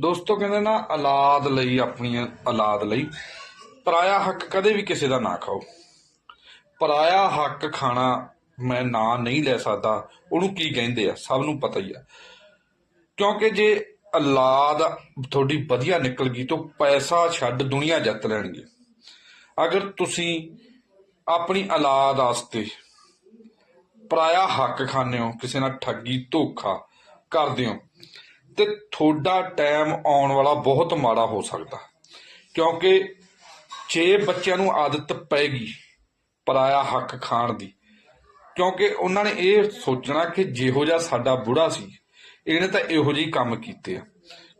ਦੋਸਤੋ ਕਹਿੰਦੇ ਨਾ, ਔਲਾਦ ਲਈ ਆਪਣੀ ਔਲਾਦ ਲਈ, ਪਰਾਇਆ ਹੱਕ ਕਦੇ ਵੀ ਕਿਸੇ ਦਾ ਨਾ ਖਾਓ। ਪਰਾਇਆ ਹੱਕ ਖਾਣਾ ਮੈਂ ਨਾਂ ਨਹੀਂ ਲੈ ਸਕਦਾ, ਉਹਨੂੰ ਕੀ ਕਹਿੰਦੇ ਆ? ਸਭ ਨੂੰ ਪਤਾ ਹੀ ਆ। ਕਿਉਂਕਿ ਜੇ ਔਲਾਦ ਤੁਹਾਡੀ ਵਧੀਆ ਨਿਕਲ ਗਈ ਤਾਂ ਪੈਸਾ ਛੱਡ ਦੁਨੀਆ ਜਿੱਤ ਲੈਣਗੇ। ਅਗਰ ਤੁਸੀਂ ਆਪਣੀ ਔਲਾਦ ਵਾਸਤੇ ਪਰਾਇਆ ਹੱਕ ਖਾਂਦੇ ਹੋ, ਕਿਸੇ ਨਾਲ ਠੱਗੀ, ਧੋਖਾ ਕਰਦੇ ਹੋ ਤੇ ਤੁਹਾਡਾ ਟਾਈਮ ਆਉਣ ਵਾਲਾ ਬਹੁਤ ਮਾੜਾ ਹੋ ਸਕਦਾ। ਕਿਉਂਕਿ ਜੇ ਬੱਚਿਆਂ ਨੂੰ ਆਦਤ ਪੈਗੀ ਪਰਾਇਆ ਹੱਕ ਖਾਣ ਦੀ। ਕਿਉਂਕਿ ਉਹਨਾਂ ਨੇ ਇਹ ਸੋਚਣਾ ਕਿ ਜਿਹੋ ਜਿਹਾ ਸਾਡਾ ਬੁੜਾ ਸੀ, ਇਹਨੇ ਤਾਂ ਇਹੋ ਜਿਹੇ ਕੰਮ ਕੀਤੇ ਆ।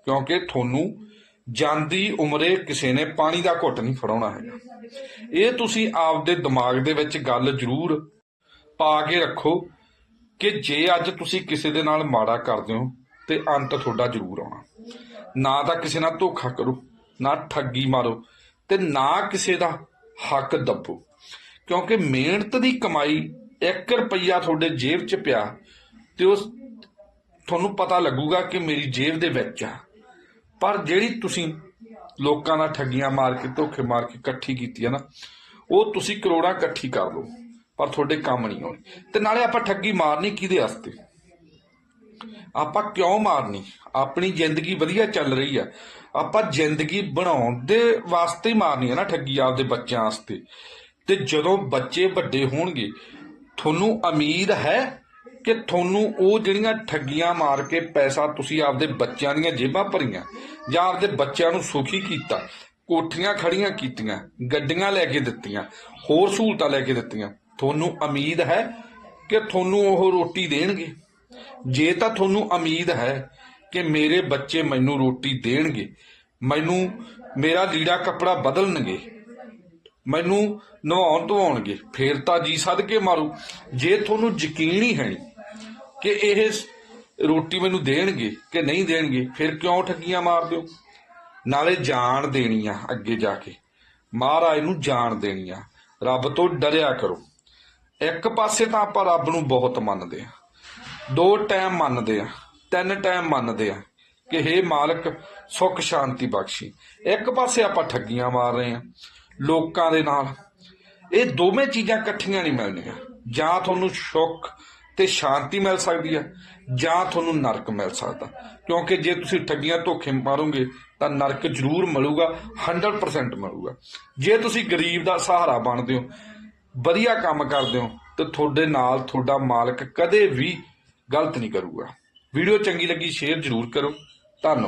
ਕਿਉਂਕਿ ਤੁਹਾਨੂੰ ਜਾਂਦੀ ਉਮਰੇ ਕਿਸੇ ਨੇ ਪਾਣੀ ਦਾ ਘੁੱਟ ਨਹੀਂ ਫੜਾਉਣਾ ਹੈਗਾ। ਇਹ ਤੁਸੀਂ ਆਪਦੇ ਦਿਮਾਗ ਦੇ ਵਿੱਚ ਗੱਲ ਜ਼ਰੂਰ ਪਾ ਕੇ ਰੱਖੋ ਕਿ ਜੇ ਅੱਜ ਤੁਸੀਂ ਕਿਸੇ ਦੇ ਨਾਲ ਮਾੜਾ ਕਰਦੇ ਹੋ ਤੇ ਅੰਤ ਤੁਹਾਡਾ ਜ਼ਰੂਰ ਆਉਣਾ। ਨਾ ਤਾਂ ਕਿਸੇ ਨਾਲ ਧੋਖਾ ਕਰੋ, ਨਾ ਠੱਗੀ ਮਾਰੋ ਤੇ ਨਾ ਕਿਸੇ ਦਾ ਹੱਕ ਦੱਬੋ। ਕਿਉਂਕਿ ਮਿਹਨਤ ਦੀ ਕਮਾਈ 1 ਰੁਪਈਆ ਤੁਹਾਡੇ ਜੇਬ 'ਚ ਪਿਆ ਤੇ ਉਸ ਤੁਹਾਨੂੰ ਪਤਾ ਲੱਗੂਗਾ ਕਿ ਮੇਰੀ ਜੇਬ ਦੇ ਵਿੱਚ ਆ। ਪਰ ਜਿਹੜੀ ਤੁਸੀਂ ਲੋਕਾਂ ਨਾਲ ਠੱਗੀਆਂ ਮਾਰ ਕੇ, ਧੋਖੇ ਮਾਰ ਕੇ ਇਕੱਠੀ ਕੀਤੀ ਹੈ ਨਾ, ਉਹ ਤੁਸੀਂ ਕਰੋੜਾਂ ਇਕੱਠੀ ਕਰ ਲਓ, ਪਰ ਤੁਹਾਡੇ ਕੰਮ ਨਹੀਂ ਆਉਣੀ। ਤੇ ਨਾਲੇ ਆਪਾਂ ਠੱਗੀ ਮਾਰਨੀ ਕਿਹਦੇ ਵਾਸਤੇ? ਆਪਾਂ ਕਿਉਂ ਮਾਰਨੀ? ਆਪਣੀ ਜ਼ਿੰਦਗੀ ਵਧੀਆ ਚੱਲ ਰਹੀ ਆ। ਆਪਾਂ ਜ਼ਿੰਦਗੀ ਬਣਾਉਣ ਦੇ ਵਾਸਤੇ ਹੀ ਮਾਰਨੀ ਹੈ ਨਾ ਠੱਗੀ ਆਪਦੇ ਬੱਚਿਆਂ ਵਾਸਤੇ। ਤੇ ਜਦੋਂ ਬੱਚੇ ਵੱਡੇ ਹੋਣਗੇ, ਤੁਹਾਨੂੰ ਉਮੀਦ ਹੈ ਕਿ ਤੁਹਾਨੂੰ ਉਹ ਜਿਹੜੀਆਂ ਠੱਗੀਆਂ ਮਾਰ ਕੇ ਪੈਸਾ ਤੁਸੀਂ ਆਪਦੇ ਬੱਚਿਆਂ ਦੀਆਂ ਜੇਬਾਂ ਭਰੀਆਂ, ਜਾਂ ਆਪਦੇ ਬੱਚਿਆਂ ਨੂੰ ਸੁਖੀ ਕੀਤਾ, ਕੋਠੀਆਂ ਖੜੀਆਂ ਕੀਤੀਆਂ, ਗੱਡੀਆਂ ਲੈ ਕੇ ਦਿੱਤੀਆਂ, ਹੋਰ ਸਹੂਲਤਾਂ ਲੈ ਕੇ ਦਿੱਤੀਆਂ, ਤੁਹਾਨੂੰ ਉਮੀਦ ਹੈ ਕਿ ਤੁਹਾਨੂੰ ਉਹ ਰੋਟੀ ਦੇਣਗੇ? ਜੇ ਤਾਂ ਤੁਹਾਨੂੰ ਉਮੀਦ ਹੈ ਕਿ ਮੇਰੇ ਬੱਚੇ ਮੈਨੂੰ ਰੋਟੀ ਦੇਣਗੇ, ਮੈਨੂੰ ਮੇਰਾ ਲੀੜਾ ਕੱਪੜਾ ਬਦਲਣਗੇ, ਮੈਨੂੰ ਨਵਾਉਣ ਧਵਾਉਣਗੇ, ਫੇਰ ਤਾਂ ਜੀ ਸਦਕੇ ਮਾਰੂ। ਜੇ ਤੁਹਾਨੂੰ ਯਕੀਨ ਹੀ ਹੈ ਨਹੀਂ ਕਿ ਇਹ ਰੋਟੀ ਮੈਨੂੰ ਦੇਣਗੇ ਕਿ ਨਹੀਂ ਦੇਣਗੇ, ਫਿਰ ਕਿਉਂ ਠੱਗੀਆਂ ਮਾਰਦੇ ਹੋ ਨਾਲੇ ਜਾਣ ਦੇਣੀ ਆ ਅੱਗੇ ਜਾ ਕੇ। ਮਹਾਰਾਜ ਨੂੰ ਜਾਣ ਦੇਣੀ ਆ ਰੱਬ ਤੋਂ ਡਰਿਆ ਕਰੋ। ਇੱਕ ਪਾਸੇ ਤਾਂ ਆਪਾਂ ਰੱਬ ਨੂੰ ਬਹੁਤ ਮੰਨਦੇ ਆ ਦੋ ਟਾਈਮ ਮੰਨਦੇ ਆ, ਤਿੰਨ ਟਾਈਮ ਮੰਨਦੇ ਆ ਕਿ हे ਮਾਲਕ, ਸੁੱਖ ਸ਼ਾਂਤੀ ਬਖਸ਼ੀ। ਇੱਕ ਪਾਸੇ ਆਪਾਂ ਠੱਗੀਆਂ ਮਾਰ ਰਹੇ ਆ ਲੋਕਾਂ ਦੇ ਨਾਲ। ਇਹ ਦੋਵੇਂ ਚੀਜ਼ਾਂ ਇਕੱਠੀਆਂ ਨਹੀਂ ਮਿਲਣੀਆਂ। ਜਾਂ ਤੁਹਾਨੂੰ ਸੁੱਖ ਤੇ ਸ਼ਾਂਤੀ ਮਿਲ ਸਕਦੀ ਹੈ ਜਾਂ ਤੁਹਾਨੂੰ ਨਰਕ ਮਿਲ ਸਕਦਾ। ਕਿਉਂਕਿ ਜੇ ਤੁਸੀਂ ਠੱਗੀਆਂ ਧੋਖੇ ਮਾਰੋਗੇ, ਤਾਂ ਨਰਕ ਜ਼ਰੂਰ ਮਿਲੂਗਾ 100% ਮਿਲੂਗਾ। ਜੇ ਤੁਸੀਂ ਗਰੀਬ ਦਾ ਸਹਾਰਾ ਬਣਦੇ ਹੋ, ਵਧੀਆ ਕੰਮ ਕਰਦੇ ਹੋ, ਤੇ ਤੁਹਾਡੇ ਨਾਲ ਤੁਹਾਡਾ ਮਾਲਕ ਕਦੇ ਵੀ ਗਲਤ ਨਹੀਂ ਕਰੂਗਾ। ਵੀਡੀਓ ਚੰਗੀ ਲੱਗੀ ਸ਼ੇਅਰ ਜ਼ਰੂਰ ਕਰੋ। ਧੰਨਵਾਦ।